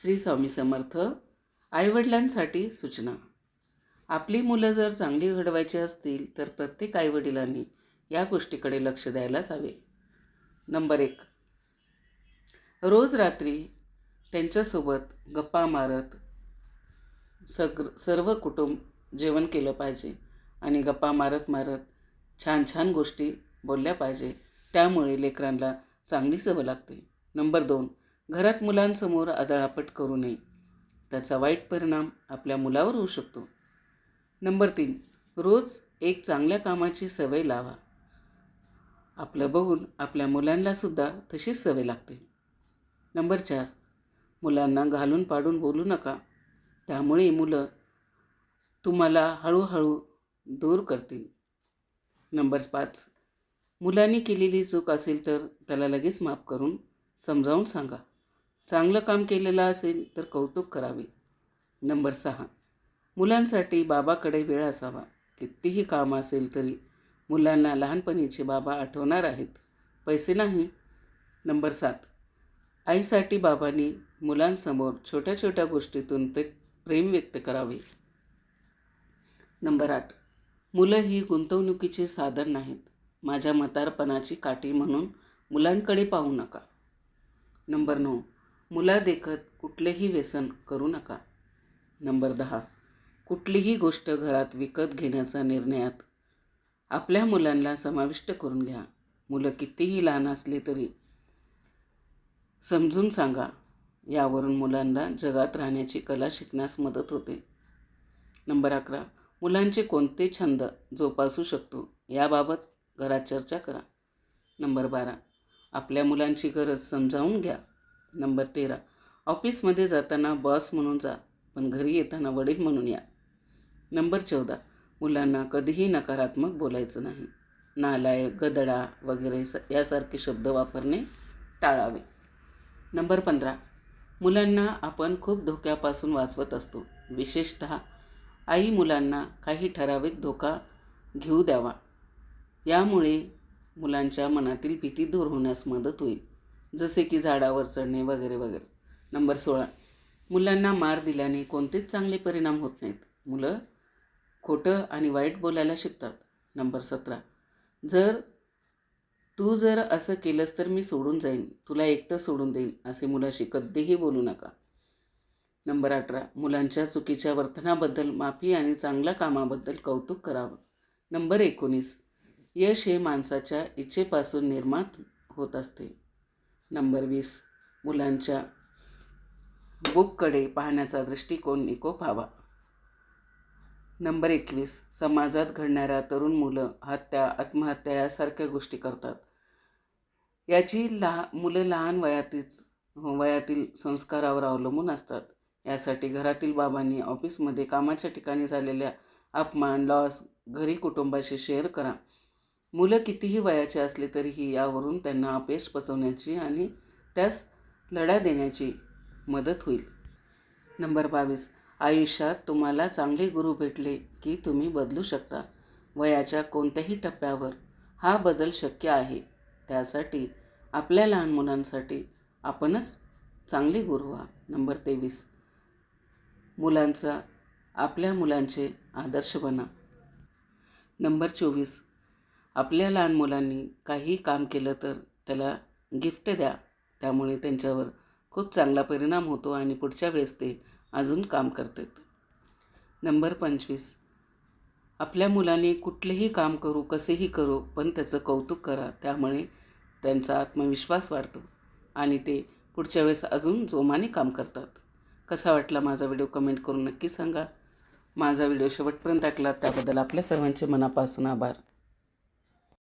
श्री स्वामी समर्थ आईवडिलांसाठी सूचना. आपली मुलं जर चांगली घडवायची असतील तर प्रत्येक आईवडिलांनी या गोष्टीकडे लक्ष द्यायलाच हवे. नंबर एक. रोज रात्री त्यांच्यासोबत गप्पा मारत सग सर्व कुटुंब जेवण केलं पाहिजे आणि गप्पा मारत मारत छान छान गोष्टी बोलल्या पाहिजे. त्यामुळे लेकरांना चांगली सवय लागते. नंबर दोन. घरात मुलांसमोर आदळापट करू नये. त्याचा वाईट परिणाम आपल्या मुलावर होऊ शकतो. नंबर तीन रोज एक चांगल्या कामाची सवय लावा. आपलं बघून आपल्या मुलांनासुद्धा तशीच सवय लागते. नंबर चार मुलांना घालून पाडून बोलू नका. त्यामुळे मुलं तुम्हाला हळूहळू दूर करतील. नंबर पाच मुलांनी केलेली चूक असेल तर त्याला लगेच माफ करून समजावून सांगा. चांगलं काम केलेलं असेल तर कौतुक करावे. नंबर सहा. मुलांसाठी बाबाकडे वेळ असावा. कितीही काम असेल तरी मुलांना लहानपणीचे बाबा आठवणार आहेत. पैसे नाही. नंबर सात. आईसाठी बाबांनी मुलांसमोर छोट्या छोट्या गोष्टीतून प्रे प्रेम व्यक्त करावे. नंबर आठ. मुलं ही गुंतवणुकीचे साधन नाहीत. माझ्या मतारपणाची काठी म्हणून मुलांकडे पाहू नका. नंबर नऊ. मुला देखत कुठलेही व्यसन करू नका. नंबर दहा. कुठलीही गोष्ट घरात विकत घेण्याचा निर्णयात आपल्या मुलांना समाविष्ट करून घ्या. मुलं कितीही लहान असले तरी समजून सांगा. यावरून मुलांना जगात राहण्याची कला शिकण्यास मदत होते. नंबर अकरा. मुलांचे कोणते छंद जोपासू शकतो याबाबत घरात चर्चा करा. नंबर बारा. आपल्या मुलांची गरज समजावून घ्या. नंबर तेरा. ऑफिसमध्ये जाताना बॉस म्हणून जा पण घरी येताना वडील म्हणून या. नंबर चौदा. मुलांना कधीही नकारात्मक बोलायचं नाही. नालायक गदडा वगैरे स यासारखे शब्द वापरणे टाळावे. नंबर पंधरा. मुलांना आपण खूप धोक्यापासून वाचवत असतो. विशेषत आई मुलांना काही ठराविक धोका घेऊ द्यावा. यामुळे मुलांच्या मनातील भीती दूर होण्यास मदत होईल. जसे की झाडावर चढणे वगैरे वगैरे. नंबर सोळा. मुलांना मार दिल्याने कोणतेच चांगले परिणाम होत नाहीत. मुलं खोटं आणि वाईट बोलायला शिकतात. नंबर सतरा. जर तू जर असं केलंस तर मी सोडून जाईन. तुला एकटं सोडून देईन असे मुलाशी कधीही बोलू नका. नंबर अठरा. मुलांच्या चुकीच्या वर्तनाबद्दल माफी आणि चांगल्या कामाबद्दल कौतुक करावं. नंबर एकोणीस. यश हे माणसाच्या इच्छेपासून निर्मात होत असते. नंबर वीस. मुलांच्या बुककडे पाहण्याचा दृष्टिकोन निकोप हवा. नंबर एकवीस. समाजात घडणाऱ्या तरुण मुलं हत्या आत्महत्या यासारख्या गोष्टी करतात. याची लहा मुलं लहान वयातीच वयातील संस्कारावर अवलंबून असतात. यासाठी घरातील बाबांनी ऑफिसमध्ये कामाच्या ठिकाणी झालेल्या अपमान लॉस घरी कुटुंबाशी शेअर करा. मुलं कितीही वयाचे असले तरीही यावरून त्यांना अपयश पचवण्याची आणि त्यास लढा देण्याची मदत होईल. नंबर बावीस. आयुष्यात तुम्हाला चांगले गुरु भेटले की तुम्ही बदलू शकता. वयाच्या कोणत्याही टप्प्यावर हा बदल शक्य आहे. त्यासाठी आपल्या लहान मुलांसाठी आपणच चांगले गुरु व्हा. नंबर तेवीस. मुलांचा आपल्या मुलांचे आदर्श बना. नंबर चोवीस. आपल्या लहान मुलांनी काही काम केलं तर त्याला गिफ्ट द्या. त्यामुळे त्यांच्यावर खूप चांगला परिणाम होतो आणि पुढच्या वेळेस ते अजून काम करतात. नंबर पंचवीस. आपल्या मुलाने कुठलेही काम करू कसेही करू पण त्याचं कौतुक करा. त्यामुळे त्यांचा आत्मविश्वास वाढतो आणि ते पुढच्या वेळेस अजून जोमाने काम करतात. कसा वाटला माझा व्हिडिओ कमेंट करून नक्की सांगा. माझा व्हिडिओ शेवटपर्यंत ऐकला त्याबद्दल आपल्या सर्वांचे मनापासून आभार.